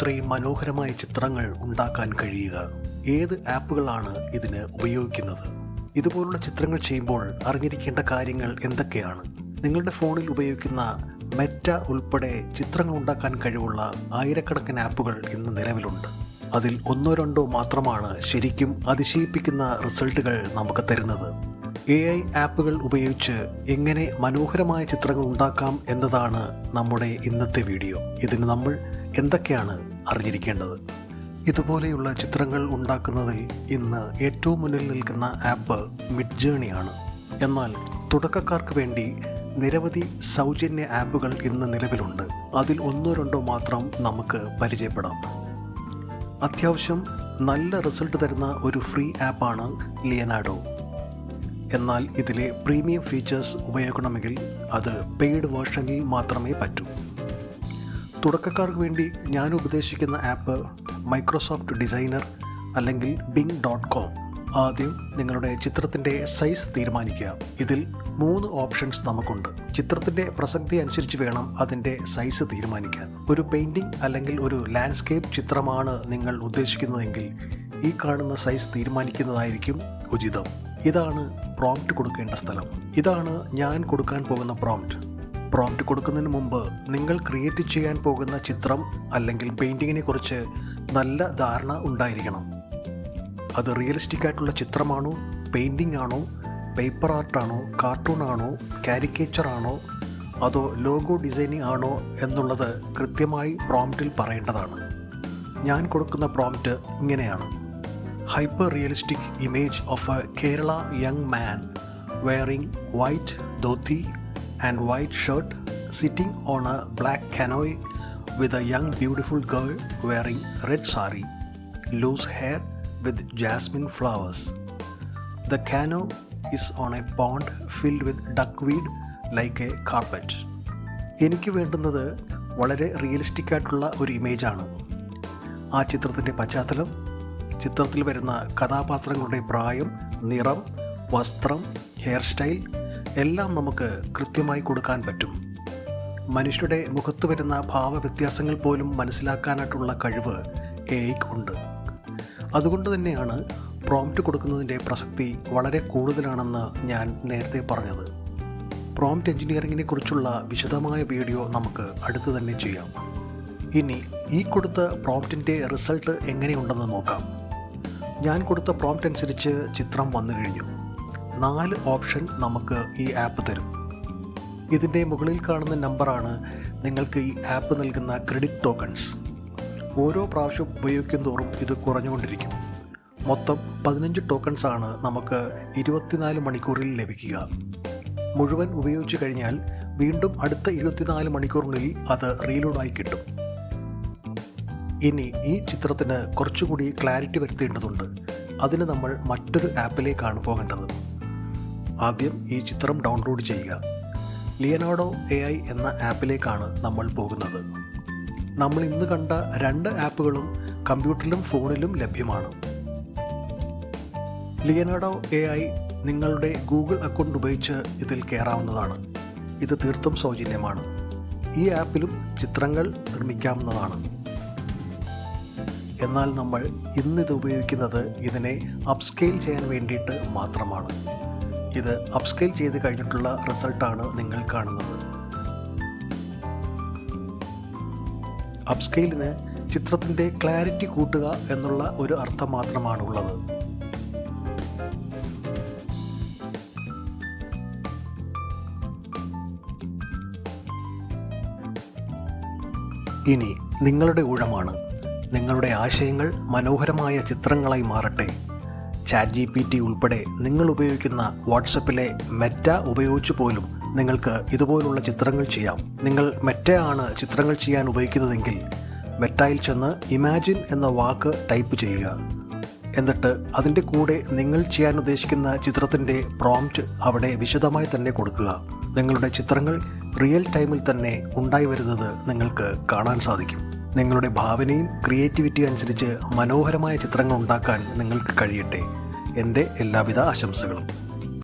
ഇത്രയും മനോഹരമായ ചിത്രങ്ങൾ ഉണ്ടാക്കാൻ കഴിയുക. ഏത് ആപ്പുകളാണ് ഇതിന് ഉപയോഗിക്കുന്നത്? ഇതുപോലുള്ള ചിത്രങ്ങൾ ചെയ്യുമ്പോൾ അറിഞ്ഞിരിക്കേണ്ട കാര്യങ്ങൾ എന്തൊക്കെയാണ്? നിങ്ങളുടെ ഫോണിൽ ഉപയോഗിക്കുന്ന മെറ്റ ഉൾപ്പെടെ ചിത്രങ്ങൾ ഉണ്ടാക്കാൻ കഴിവുള്ള ആയിരക്കണക്കിന് ആപ്പുകൾ ഇന്ന് നിലവിലുണ്ട്. അതിൽ ഒന്നോ രണ്ടോ മാത്രമാണ് ശരിക്കും അതിശയിപ്പിക്കുന്ന റിസൾട്ടുകൾ നമുക്ക് തരുന്നത്. എ ഐ ആപ്പുകൾ ഉപയോഗിച്ച് എങ്ങനെ മനോഹരമായ ചിത്രങ്ങൾ ഉണ്ടാക്കാം എന്നതാണ് നമ്മുടെ ഇന്നത്തെ വീഡിയോ. ഇതിന് നമ്മൾ എന്തൊക്കെയാണ് അറിഞ്ഞിരിക്കേണ്ടത്? ഇതുപോലെയുള്ള ചിത്രങ്ങൾ ഉണ്ടാക്കുന്നതിൽ ഇന്ന് ഏറ്റവും മുന്നിൽ നിൽക്കുന്ന ആപ്പ് മിഡ് ജേണിയാണ് എന്നാൽ തുടക്കക്കാർക്ക് വേണ്ടി നിരവധി സൗജന്യ ആപ്പുകൾ ഇന്ന് നിലവിലുണ്ട്. അതിൽ ഒന്നോ രണ്ടോ മാത്രം നമുക്ക് പരിചയപ്പെടാം. അത്യാവശ്യം നല്ല റിസൾട്ട് തരുന്ന ഒരു ഫ്രീ ആപ്പാണ് ലിയനാഡോ. എന്നാൽ ഇതിലെ പ്രീമിയം ഫീച്ചേഴ്സ് ഉപയോഗിക്കണമെങ്കിൽ അത് പെയ്ഡ് വേർഷനിൽ മാത്രമേ പറ്റൂ. തുടക്കക്കാർക്ക് വേണ്ടി ഞാൻ ഉപദേശിക്കുന്ന ആപ്പ് മൈക്രോസോഫ്റ്റ് ഡിസൈനർ അല്ലെങ്കിൽ ബിങ് ഡോട്ട് കോം. ആദ്യം നിങ്ങളുടെ ചിത്രത്തിന്റെ സൈസ് തീരുമാനിക്കുക. ഇതിൽ മൂന്ന് ഓപ്ഷൻസ് നമുക്കുണ്ട്. ചിത്രത്തിന്റെ പ്രസക്തി അനുസരിച്ച് വേണം അതിന്റെ സൈസ് തീരുമാനിക്കാൻ. ഒരു പെയിന്റിംഗ് അല്ലെങ്കിൽ ഒരു ലാൻഡ്സ്കേപ്പ് ചിത്രമാണ് നിങ്ങൾ ഉദ്ദേശിക്കുന്നതെങ്കിൽ ഈ കാണുന്ന സൈസ് തീരുമാനിക്കുന്നതായിരിക്കും ഉചിതം. ഇതാണ് പ്രോംപ്റ്റ് കൊടുക്കേണ്ട സ്ഥലം. ഇതാണ് ഞാൻ കൊടുക്കാൻ പോകുന്ന പ്രോംപ്റ്റ്. പ്രോംപ്റ്റ് കൊടുക്കുന്നതിന് മുമ്പ് നിങ്ങൾ ക്രിയേറ്റ് ചെയ്യാൻ പോകുന്ന ചിത്രം അല്ലെങ്കിൽ പെയിന്റിങ്ങിനെ കുറിച്ച് നല്ല ധാരണ ഉണ്ടായിരിക്കണം. അത് റിയലിസ്റ്റിക് ആയിട്ടുള്ള ചിത്രമാണോ പെയിന്റിംഗ് ആണോ പേപ്പർ ആർട്ടാണോ കാർട്ടൂൺ ആണോ കാരിക്കേച്ചർ ആണോ അതോ ലോഗോ ഡിസൈനിങ് ആണോ എന്നുള്ളത് കൃത്യമായി പ്രോംപ്റ്റിൽ പറയേണ്ടതാണ്. ഞാൻ കൊടുക്കുന്ന പ്രോംപ്റ്റ് ഇങ്ങനെയാണ്. Hyper realistic image of a Kerala young man wearing white dhoti and white shirt sitting on a black canoe with a young beautiful girl wearing red sari, loose hair with jasmine flowers. The canoe is on a pond filled with duckweed like a carpet. എനിക്ക് വേണ്ടുന്നത് വളരെ realistic ആയിട്ടുള്ള ഒരു ഇമേജാണ് ആ ചിത്രത്തിന്റെ പശ്ചാത്തലം ചിത്രത്തിൽ വരുന്ന കഥാപാത്രങ്ങളുടെ പ്രായം നിറം വസ്ത്രം ഹെയർ സ്റ്റൈൽ എല്ലാം നമുക്ക് കൃത്യമായി കൊടുക്കാൻ പറ്റും. മനുഷ്യരുടെ മുഖത്ത് വരുന്ന ഭാവവ്യത്യാസങ്ങൾ പോലും മനസ്സിലാക്കാനായിട്ടുള്ള കഴിവ് എ ഉണ്ട്. അതുകൊണ്ട് തന്നെയാണ് പ്രോംപ്റ്റ് കൊടുക്കുന്നതിന്റെ പ്രസക്തി വളരെ കൂടുതലാണെന്ന് ഞാൻ നേരത്തെ പറഞ്ഞത്. പ്രോംപ്റ്റ് എഞ്ചിനീയറിങ്ങിനെ കുറിച്ചുള്ള വിശദമായ വീഡിയോ നമുക്ക് അടുത്ത് തന്നെ ചെയ്യാം. ഇനി ഈ കൊടുത്ത പ്രോംപ്റ്റിന്റെ റിസൾട്ട് എങ്ങനെയുണ്ടെന്ന് നോക്കാം. ഞാൻ കൊടുത്ത പ്രോംപ്റ്റ് അനുസരിച്ച് ചിത്രം വന്നു കഴിഞ്ഞു. നാല് ഓപ്ഷൻ നമുക്ക് ഈ ആപ്പ് തരും. ഇതിന്റെ മുകളിൽ കാണുന്ന നമ്പറാണ് നിങ്ങൾക്ക് ഈ ആപ്പ് നൽകുന്ന ക്രെഡിറ്റ് ടോക്കൺസ് ഓരോ പ്രാവശ്യം ഉപയോഗിക്കും തോറും ഇത് കുറഞ്ഞുകൊണ്ടിരിക്കും. മൊത്തം പതിനഞ്ച് ടോക്കൺസ് ആണ് നമുക്ക് ഇരുപത്തിനാല് മണിക്കൂറിൽ ലഭിക്കുക. മുഴുവൻ ഉപയോഗിച്ച് കഴിഞ്ഞാൽ വീണ്ടും അടുത്ത ഇരുപത്തിനാല് മണിക്കൂറിനുള്ളിൽ അത് റീലോഡായി കിട്ടും. ഇനി ഈ ചിത്രത്തിന് കുറച്ചുകൂടി ക്ലാരിറ്റി വരുത്തേണ്ടതുണ്ട്. അതിന് നമ്മൾ മറ്റൊരു ആപ്പിലേക്കാണ് പോകേണ്ടത്. ആദ്യം ഈ ചിത്രം ഡൗൺലോഡ് ചെയ്യുക. ലിയനാർഡോ എ ഐ എന്ന ആപ്പിലേക്കാണ് നമ്മൾ പോകുന്നത്. നമ്മൾ ഇന്ന് കണ്ട രണ്ട് ആപ്പുകളും കമ്പ്യൂട്ടറിലും ഫോണിലും ലഭ്യമാണ്. ലിയനാർഡോ എ ഐ നിങ്ങളുടെ ഗൂഗിൾ അക്കൗണ്ട് ഉപയോഗിച്ച് ഇതിൽ കയറാവുന്നതാണ്. ഇത് തീർത്തും സൗജന്യമാണ്. ഈ ആപ്പിലും ചിത്രങ്ങൾ നിർമ്മിക്കാവുന്നതാണ്. എന്നാൽ നമ്മൾ ഇന്നിത് ഉപയോഗിക്കുന്നത് ഇതിനെ അപ്സ്കെയിൽ ചെയ്യാൻ വേണ്ടിയിട്ട് മാത്രമാണ്. ഇത് അപ്സ്കെയിൽ ചെയ്ത് കഴിഞ്ഞിട്ടുള്ള റിസൾട്ടാണ് നിങ്ങൾ കാണുന്നത്. അപ്സ്കെയിലിന് ചിത്രത്തിന്റെ ക്ലാരിറ്റി കൂട്ടുക എന്നുള്ള ഒരു അർത്ഥം മാത്രമാണ് ഉള്ളത് ഇനി നിങ്ങളുടെ ഊഴമാണ്. നിങ്ങളുടെ ആശയങ്ങൾ മനോഹരമായ ചിത്രങ്ങളായി മാറട്ടെ. ചാറ്റ് ജി പി ടി ഉൾപ്പെടെ നിങ്ങൾ ഉപയോഗിക്കുന്ന വാട്സപ്പിലെ മെറ്റ ഉപയോഗിച്ചു പോലും നിങ്ങൾക്ക് ഇതുപോലുള്ള ചിത്രങ്ങൾ ചെയ്യാം. നിങ്ങൾ മെറ്റ ആണ് ചിത്രങ്ങൾ ചെയ്യാൻ ഉപയോഗിക്കുന്നതെങ്കിൽ മെറ്റയിൽ ചെന്ന് ഇമാജിൻ എന്ന വാക്ക് ടൈപ്പ് ചെയ്യുക. എന്നിട്ട് അതിന്റെ കൂടെ നിങ്ങൾ ചെയ്യാൻ ഉദ്ദേശിക്കുന്ന ചിത്രത്തിന്റെ പ്രോംപ്റ്റ് അവിടെ വിശദമായി തന്നെ കൊടുക്കുക. നിങ്ങളുടെ ചിത്രങ്ങൾ റിയൽ ടൈമിൽ തന്നെ ഉണ്ടായി വരുന്നത് നിങ്ങൾക്ക് കാണാൻ സാധിക്കും. നിങ്ങളുടെ ഭാവനയും ക്രിയേറ്റിവിറ്റിയും അനുസരിച്ച് മനോഹരമായ ചിത്രങ്ങൾ ഉണ്ടാക്കാൻ നിങ്ങൾക്ക് കഴിയട്ടെ. എന്റെ എല്ലാവിധ ആശംസകളും.